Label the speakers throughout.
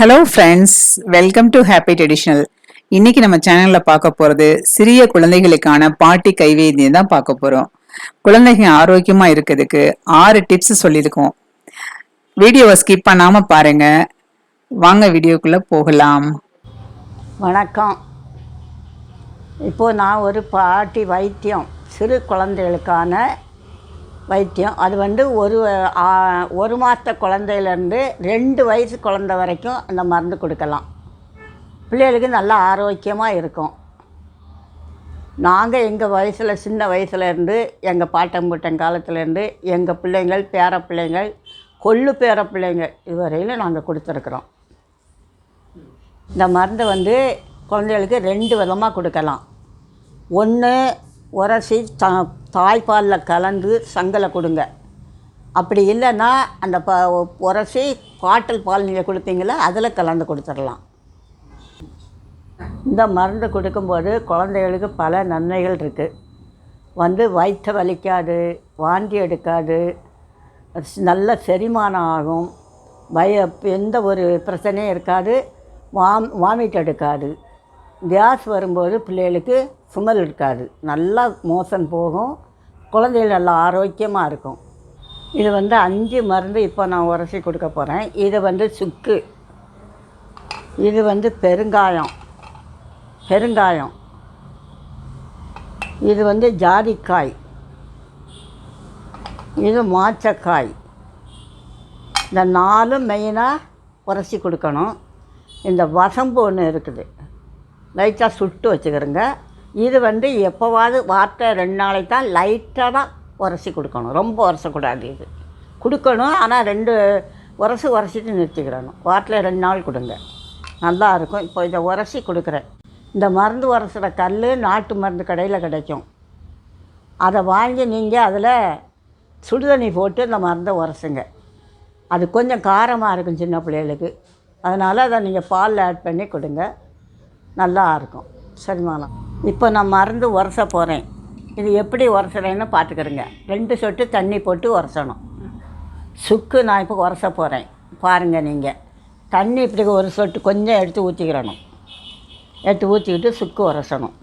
Speaker 1: Hello friends welcome to happy traditional இன்னைக்கு நம்ம சேனல்ல பார்க்க போறது சிறிய குழந்தைகளுக்கான பாட்டி கைவேதியம் தான் பார்க்க போறோம். குழந்தைங்க ஆரோக்கியமா இருக்கிறதுக்கு ஆறு டிப்ஸ் சொல்லியிருக்கோம். வீடியோவை ஸ்கிப் பண்ணாம பாருங்க. வாங்க வீடியோக்குள்ள போகலாம்.
Speaker 2: வணக்கம். இப்போது நான் ஒரு பாட்டி வைத்தியம் சிறு குழந்தைகளுக்கான வைத்தியம். அது வந்து ஒரு ஒரு மாத குழந்தையிலேருந்து ரெண்டு வயசு குழந்த வரைக்கும் அந்த மருந்து கொடுக்கலாம். பிள்ளைகளுக்கு நல்லா ஆரோக்கியமாக இருக்கும். நாங்கள் எங்கள் வயசில் சின்ன வயசுலேருந்து எங்கள் பாட்டம் பூட்டம் காலத்துலேருந்து எங்கள் பிள்ளைங்கள் பேர பிள்ளைங்கள் கொள்ளு பேர பிள்ளைங்கள் இதுவரையில் நாங்கள் கொடுத்துருக்குறோம். இந்த மருந்தை வந்து குழந்தைகளுக்கு ரெண்டு விதமாக கொடுக்கலாம். ஒன்று உரசி த தாய்ப்பாலில் கலந்து சங்கலை கொடுங்க. அப்படி இல்லைன்னா அந்த ப உரசி பாட்டில் பால் நீங்கள் கொடுத்தீங்களா அதில் கலந்து கொடுத்துடலாம். இந்த மருந்து கொடுக்கும்போது குழந்தைகளுக்கு பல நன்மைகள் இருக்குது வந்து வயிற்று வலிக்காது வாந்தி எடுக்காது நல்ல செரிமானம் ஆகும். வய எந்த ஒரு பிரச்சனையும் இருக்காது வாம் வாமிட் எடுக்காது. கேஸ் வரும்போது பிள்ளைகளுக்கு சுமல் இருக்காது. நல்லா மோசன் போகும். குழந்தைகள் நல்லா ஆரோக்கியமாக இருக்கும். இது வந்து அஞ்சு மருந்து இப்போ நான் உரசி கொடுக்க போகிறேன் இது வந்து சுக்கு. இது வந்து பெருங்காயம். பெருங்காயம். இது வந்து ஜாதிக்காய். இது மாச்சக்காய். இந்த நாலும் மெயினாக உரசி கொடுக்கணும். இந்த வசம்பு ஒன்று இருக்குது. லைட்டாக சுட்டு வச்சுக்கிறோங்க. இது வந்து எப்போவாவது வார்த்தை ரெண்டு நாளைக்கு தான் லைட்டாக தான் உரசி கொடுக்கணும். ரொம்ப உரசக்கூடாது இது. கொடுக்கணும் ஆனால் ரெண்டு உரசி உரசிட்டு நிறுத்திக்கிறணும். வாரத்தில் ரெண்டு நாள் கொடுங்க. நல்லா இருக்கும். இப்போ இதை உரசி கொடுக்குறேன். இந்த மருந்து உரசுகிற கல் நாட்டு மருந்து கடையில் கிடைக்கும். அதை வாங்கி நீங்கள் அதில் சுடுதண்ணி போட்டு இந்த மருந்தை உரசுங்க. அது கொஞ்சம் காரமாக இருக்கும் சின்ன பிள்ளைகளுக்கு. அதனால் அதை நீங்கள் பாலில் ஆட் பண்ணி கொடுங்க. நல்லா இருக்கும் சரிமானம் இப்போ நான் மருந்து உரச போகிறேன் இது எப்படி உரசுறேன்னு பார்த்துக்கிறேங்க ரெண்டு சொட்டு தண்ணி போட்டு உரசணும். சுக்கு நான் இப்போ உரச போகிறேன் பாருங்கள் நீங்கள் தண்ணி இப்படி ஒரு சொட்டு கொஞ்சம் எடுத்து ஊற்றிக்கிறணும் எடுத்து ஊற்றிக்கிட்டு சுக்கு உரசணும்.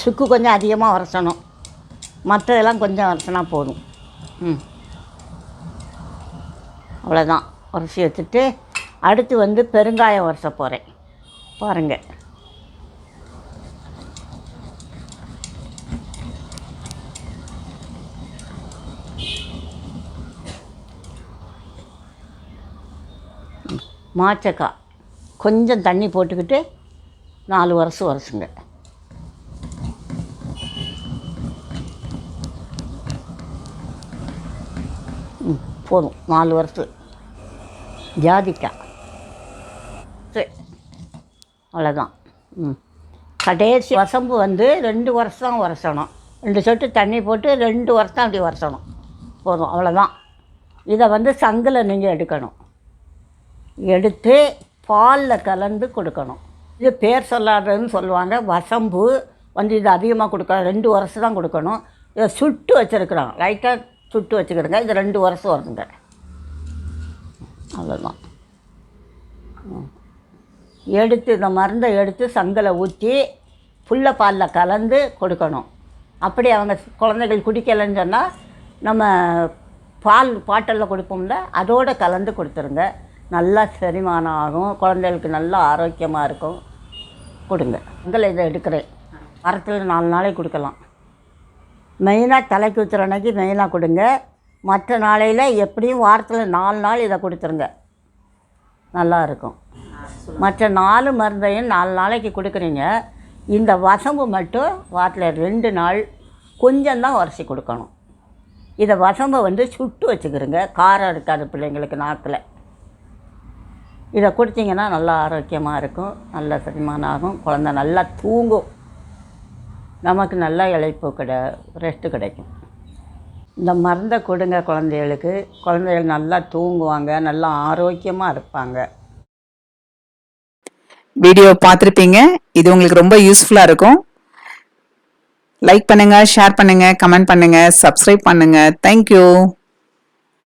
Speaker 2: சுக்கு கொஞ்சம் அதிகமாக உரசணும். மற்றதெல்லாம் கொஞ்சம் உரசினா போதும். ம். அவ்வளோதான் உரசி வச்சுட்டு அடுத்து வந்து பெருங்காயம் உரச போகிறேன் பாருங்கள் மாச்சக்காய் கொஞ்சம் தண்ணி போட்டுக்கிட்டு நாலு வருஷம் வருஷங்க போதும். நாலு வருஷம் ஜாதிக்காய். சரி அவ்வளோதான் ம். கடைசி வசம்பு வந்து ரெண்டு வருஷம் உரசணும். ரெண்டு சொட்டு தண்ணி போட்டு ரெண்டு வருஷம் அப்படி உரசணும். போதும். அவ்வளோதான் இதை வந்து சங்கில் நீங்கள் எடுக்கணும். எடுத்து பாலில் கலந்து கொடுக்கணும். இது பேர் சொல்லாததுன்னு சொல்லுவாங்க. வசம்பு வந்து இது அதிகமாக கொடுக்கணும் ரெண்டு வருஷம் தான் கொடுக்கணும். இதை சுட்டு வச்சுருக்குறாங்க. லைட்டாக சுட்டு வச்சுக்கிறோங்க இது ரெண்டு வருஷம் வருதுங்க. அவ்வளோதான் ம். எடுத்து இந்த மருந்தை எடுத்து சங்கலை ஊற்றி புள்ள பாலில் கலந்து கொடுக்கணும். அப்படி அவங்க குழந்தைகள் குடிக்கலைன்னு சொன்னால் நம்ம பால் பாட்டலில் கொடுப்போம்ல அதோடு கலந்து கொடுத்துருங்க. நல்லா செரிமானம் ஆகும் குழந்தைகளுக்கு நல்லா ஆரோக்கியமாக இருக்கும். கொடுங்க. சங்கலை இதை எடுக்கிறேன். வாரத்தில் நாலு நாளைக்கு கொடுக்கலாம். மெயினாக தலைக்கு ஊற்றுற அன்னைக்கு மெயினாக கொடுங்க. மற்ற நாளையில் எப்படியும் வாரத்தில் நாலு நாள் இதை கொடுத்துருங்க. நல்லா இருக்கும். மற்ற நாலு மருந்தையும் நாலு நாளைக்கு கொடுக்குறீங்க. இந்த வசம்பு மட்டும் வாரத்தில் ரெண்டு நாள் கொஞ்சம் தான் உரசி கொடுக்கணும். இதை வசம்பை வந்து சுட்டு வச்சுக்கிறோங்க. காரம் இருக்காது பிள்ளைங்களுக்கு நாக்கில். இதை குடித்தீங்கன்னா நல்லா ஆரோக்கியமாக இருக்கும். நல்ல செரிமானம் ஆகும். குழந்த நல்லா தூங்கும். நமக்கு நல்லா இழைப்பு கிடை ரெஸ்ட்டு கிடைக்கும். இந்த மருந்தை கொடுங்க குழந்தைகளுக்கு. குழந்தைகள் நல்லா தூங்குவாங்க. நல்லா ஆரோக்கியமாக இருப்பாங்க.
Speaker 1: வீடியோ பார்த்துருப்பீங்க. இது உங்களுக்கு ரொம்ப யூஸ்ஃபுல்லாக இருக்கும். லைக் பண்ணுங்கள் ஷேர் பண்ணுங்கள் கமெண்ட் பண்ணுங்கள் சப்ஸ்கிரைப் பண்ணுங்கள் தேங்க்யூ